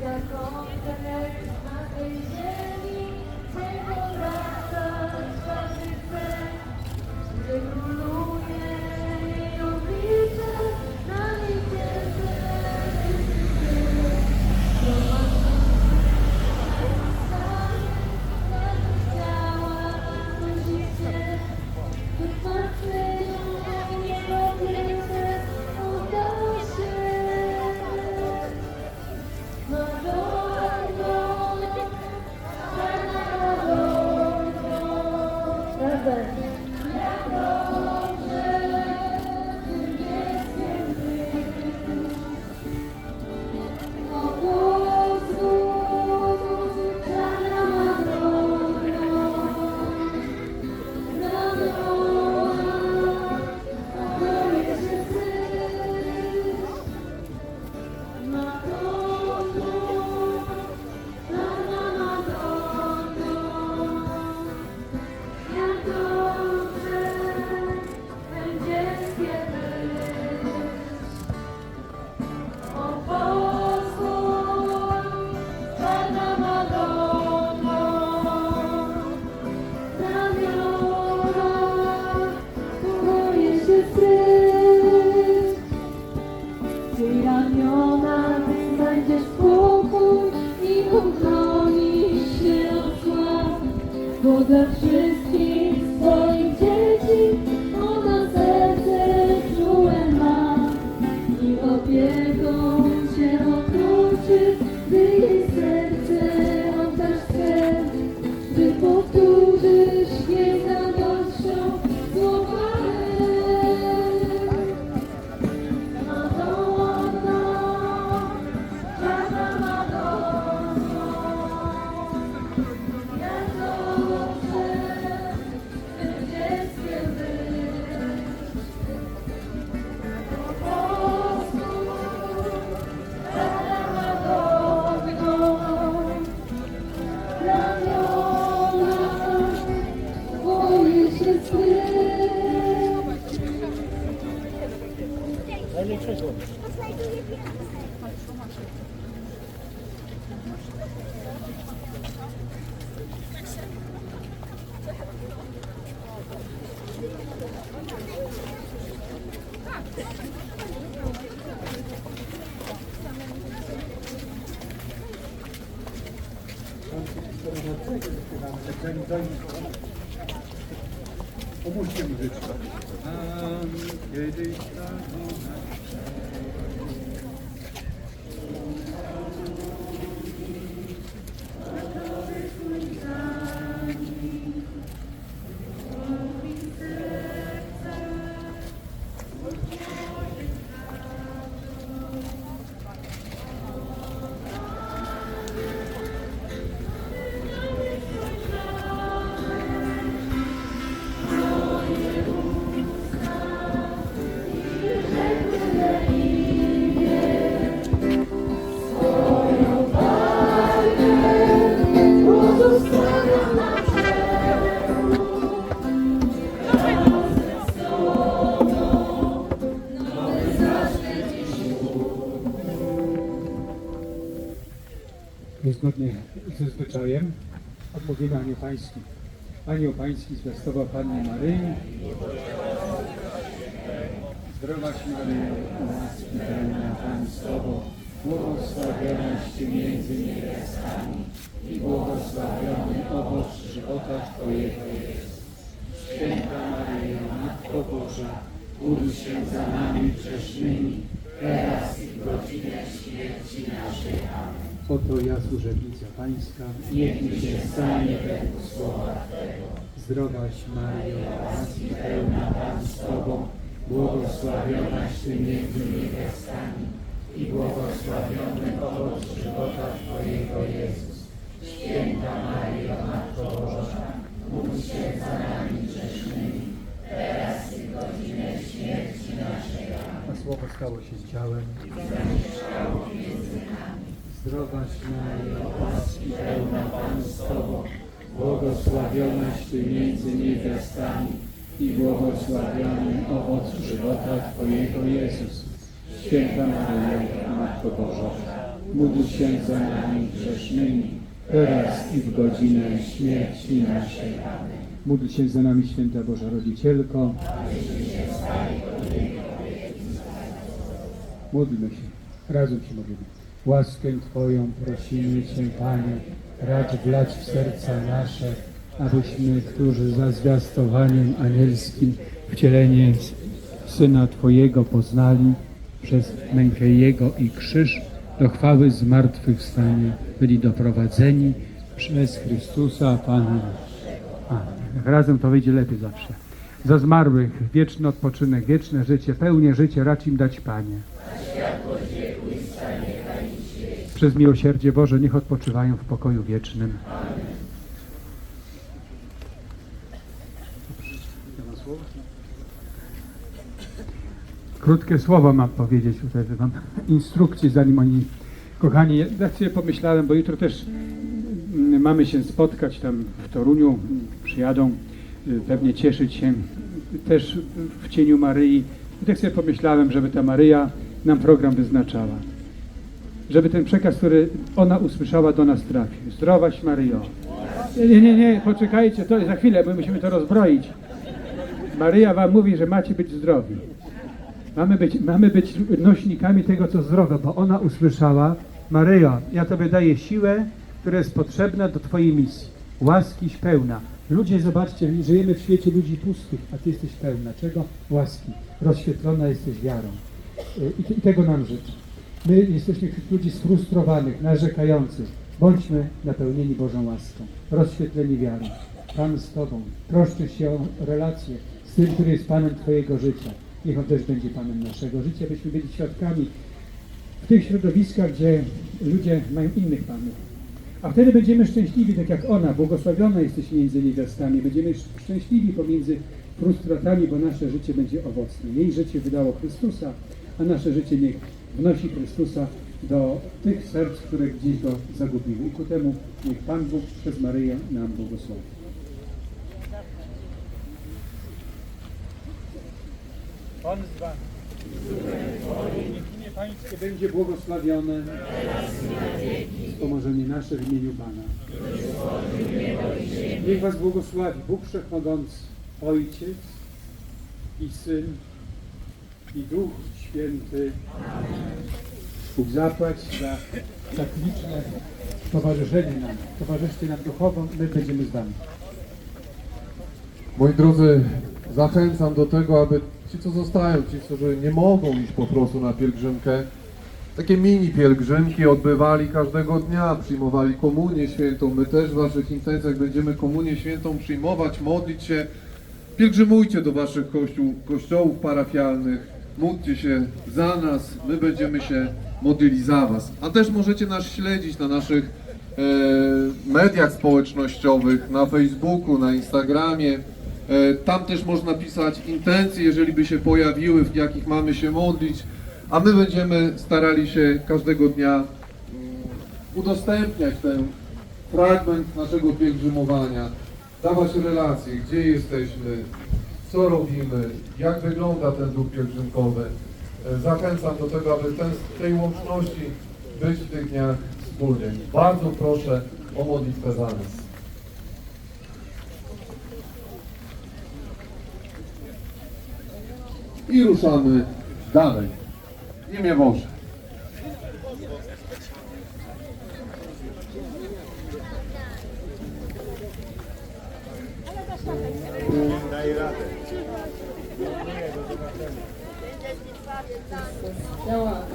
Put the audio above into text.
the gold. Pomóżcie mi żyć. Tam Niezgodnie ze zwyczajem odmówimy Anioł Pański. Anioł Pański zwiastował Pannie Maryi. Zdrowaś Maryjo, łaski pełna Pan z Tobą, błogosławionaś Ty między niewiastami i błogosławiony owoc żywota Twojego jest. Święta Maryjo, Matko Boża, módl się za nami grzesznymi, teraz i w godzinę śmierci naszej. Amen. Oto ja, służebnica Pańska, niech mi się stanie według słowa Twego. Zdrowaś Maryjo, łaski pełna Pan z Tobą, błogosławionaś Ty między niewiastami i błogosławiony owoc żywota Twojego Jezus. Święta Maryjo, Matko Boża, módl się za nami grzesznymi, teraz i w godzinę śmierci naszej. Amen. A Słowo stało się ciałem Zdrowaś Maryjo, łaski pełna Pan z Tobą, błogosławionaś Ty między niewiastami i błogosławiony owoc żywota Twojego Jezus. Święta Maryjo, Matko Boża, módl się za nami grzesznymi, teraz i w godzinę śmierci naszej. Amen. Módl się za nami, święta Boża Rodzicielko. Módlmy się, razem się modlimy. Łaskę Twoją prosimy Cię, Panie, racz wlać w serca nasze, abyśmy, którzy za zwiastowaniem anielskim wcielenie Syna Twojego poznali, przez mękę Jego i krzyż do chwały zmartwychwstania byli doprowadzeni przez Chrystusa Pana. Amen. Razem to wyjdzie lepiej zawsze. Za zmarłych wieczny odpoczynek, wieczne życie, pełnie życie racz im dać Panie. Przez miłosierdzie Boże niech odpoczywają w pokoju wiecznym. Krótkie słowo mam powiedzieć tutaj, że mam instrukcję zanim oni, kochani, ja sobie pomyślałem, bo jutro też mm, mamy się spotkać tam w Toruniu, przyjadą y, pewnie cieszyć się też w cieniu Maryi. I tak sobie pomyślałem, żeby ta Maryja nam program wyznaczała. Żeby ten przekaz, który ona usłyszała do nas trafił. Zdrowaś Maryjo. Nie, nie, nie, poczekajcie, to za chwilę, my musimy to rozbroić. Maryja wam mówi, że macie być zdrowi. Mamy być, mamy być nośnikami tego, co zdrowe, bo ona usłyszała, Maryjo, ja Tobie daję siłę, która jest potrzebna do Twojej misji. Łaskiś pełna. Ludzie, zobaczcie, żyjemy w świecie ludzi pustych, a Ty jesteś pełna. Czego? Łaski. Rozświetlona jesteś wiarą. Y, I, I tego nam życzę. My jesteśmy ludzi sfrustrowanych, narzekających. Bądźmy napełnieni Bożą łaską, rozświetleni wiarą. Pan z Tobą. Troszczysz się o relacje z tym, który jest Panem Twojego życia. Niech On też będzie Panem naszego życia, byśmy byli świadkami w tych środowiskach, gdzie ludzie mają innych Panów. A wtedy będziemy szczęśliwi, tak jak ona, błogosławiona jesteś między niewiastami. Będziemy szczęśliwi pomiędzy frustratami, bo nasze życie będzie owocne. Jej życie wydało Chrystusa, a nasze życie niech wnosi Chrystusa do tych serc, które gdzieś go zagubiły. I ku temu niech Pan Bóg przez Maryję nam błogosławi. Pan z Wami. Niech imię Pańskie będzie błogosławione. Wspomożenie nasze w imieniu Pana. Niech Was błogosławi Bóg Wszechmogący, Ojciec i Syn i Duch Święty. Bóg zapłać za tak liczne towarzyszenie nam. Towarzyszcie nam duchowo, my będziemy z Wami. Moi drodzy, zachęcam do tego, aby ci, co zostają, ci, którzy nie mogą iść po prostu na pielgrzymkę, takie mini pielgrzymki odbywali każdego dnia, przyjmowali komunię świętą. My też w Waszych intencjach będziemy komunię świętą przyjmować, modlić się. Pielgrzymujcie do Waszych kościół, kościołów parafialnych, módlcie się za nas, my będziemy się modlili za Was. A też możecie nas śledzić na naszych e, mediach społecznościowych, na Facebooku, na Instagramie. E, Tam też można pisać intencje, jeżeli by się pojawiły, w jakich mamy się modlić, a my będziemy starali się każdego dnia mm, udostępniać ten fragment naszego pielgrzymowania, dawać relacje, gdzie jesteśmy, co robimy, jak wygląda ten ruch pielgrzymkowy. E, Zachęcam do tego, aby ten, tej łączności być w tych dniach wspólnie. Bardzo proszę o modlitwę za nas. I ruszamy dalej. W imię Boże. This.